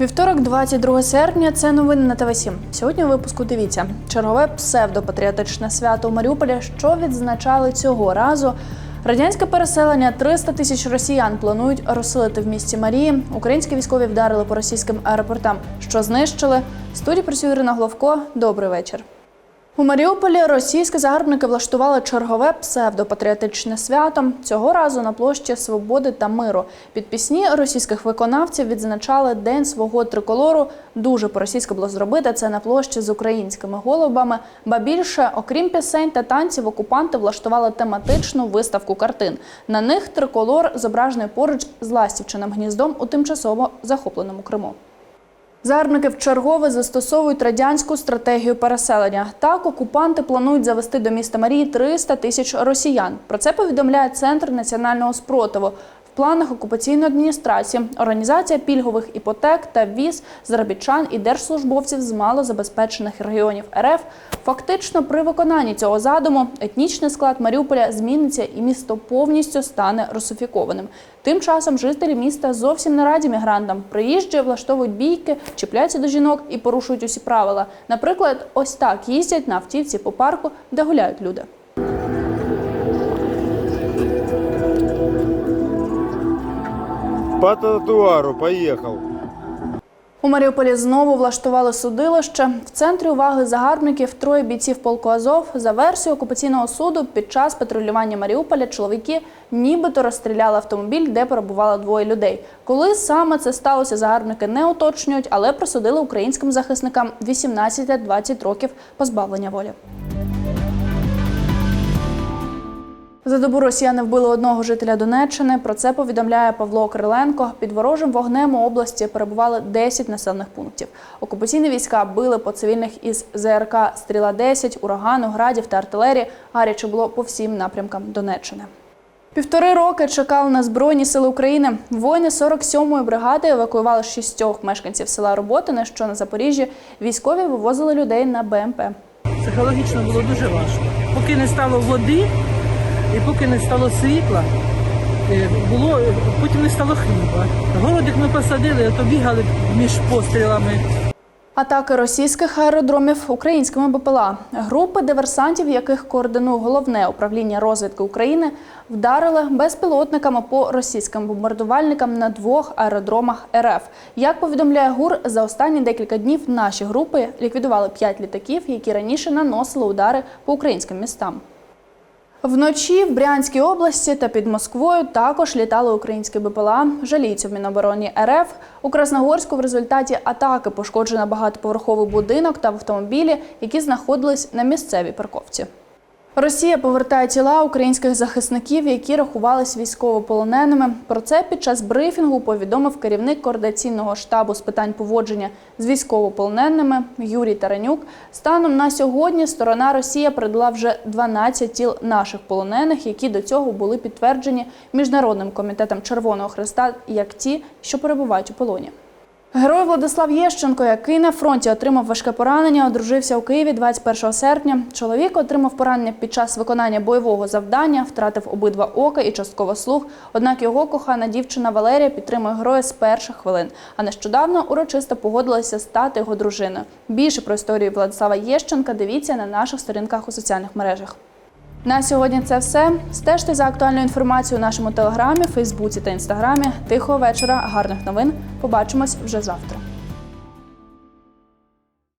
Вівторок, 22 серпня, це новини на ТВ 7 Сьогодні у випуску дивіться чергове псевдопатріотичне свято у Маріуполі, що відзначали цього разу. Радянське переселення 300 тисяч росіян планують розселити в місті Марії. Українські військові вдарили по російським аеропортам, що знищили. В студії працює Ірина Головко. Добрий вечір. У Маріуполі російські загарбники влаштували чергове псевдопатріотичне свято. Цього разу на площі Свободи та миру. Під пісні російських виконавців відзначали День свого триколору. Дуже по-російськи було зробити це на площі з українськими голубами. Ба більше, окрім пісень та танців, окупанти влаштували тематичну виставку картин. На них триколор зображений поруч з ластівчиним гніздом у тимчасово захопленому Криму. Загарбники вчергове застосовують радянську стратегію переселення. Так, окупанти планують завести до міста Марії 300 тисяч росіян. Про це повідомляє Центр національного спротиву. Планах окупаційної адміністрації організація пільгових іпотек та віз заробітчан і держслужбовців з малозабезпечених регіонів РФ. Фактично, при виконанні цього задуму етнічний склад Маріуполя зміниться і місто повністю стане русифікованим. Тим часом жителі міста зовсім не раді мігрантам. Приїжджі влаштовують бійки, чіпляються до жінок і порушують усі правила. Наприклад, ось так їздять на автівці по парку, де гуляють люди. По тротуару поехал. У Маріуполі знову влаштували судилище. В центрі уваги загарбників троє бійців полку Азов. За версією окупаційного суду, під час патрулювання Маріуполя чоловіки нібито розстріляли автомобіль, де перебувало двоє людей. Коли саме це сталося, загарбники не уточнюють, але присудили українським захисникам 18-20 років позбавлення волі. За добу росіяни вбили одного жителя Донеччини. Про це повідомляє Павло Криленко. Під ворожим вогнем у області перебували 10 населених пунктів. Окупаційні війська били по цивільних із ЗРК Стріла 10 урагану, градів та артилерії. Гаряче було по всім напрямкам Донеччини. Півтори роки чекали на Збройні сили України. Воїни 47-ї бригади евакуювали шістьох мешканців села Роботине, що на Запоріжжі. Військові вивозили людей на БМП. Психологічно було дуже важко. Поки не стало води і поки не стало світла, е, було, потім не стало хліба. Городик ми посадили, а то бігали між пострілами. Атаки російських аеродромів українськими БПЛА. Групи диверсантів, яких координує головне управління розвідки України, вдарили безпілотниками по російським бомбардувальникам на двох аеродромах РФ. Як повідомляє ГУР, за останні декілька днів наші групи ліквідували п'ять літаків, які раніше наносили удари по українським містам. Вночі в Брянській області та під Москвою також літали українські БПЛА. Жаліються в Мінобороні РФ. У Красногорську в результаті атаки пошкоджено багатоповерховий будинок та автомобілі, які знаходились на місцевій парковці. Росія повертає тіла українських захисників, які рахувались військовополоненими. Про це під час брифінгу повідомив керівник координаційного штабу з питань поводження з військовополоненими Юрій Таранюк. Станом на сьогодні сторона Росія передала вже 12 тіл наших полонених, які до цього були підтверджені міжнародним комітетом Червоного Хреста як ті, що перебувають у полоні. Герой Владислав Єщенко, який на фронті отримав важке поранення, одружився у Києві 21 серпня. Чоловік отримав поранення під час виконання бойового завдання, втратив обидва ока і частково слух. Однак його кохана дівчина Валерія підтримує героя з перших хвилин. А нещодавно урочисто погодилася стати його дружиною. Більше про історію Владислава Єщенка дивіться на наших сторінках у соціальних мережах. На сьогодні це все. Стежте за актуальною інформацією у нашому телеграмі, Фейсбуці та інстаграмі. Тихого вечора, гарних новин. Побачимось вже завтра.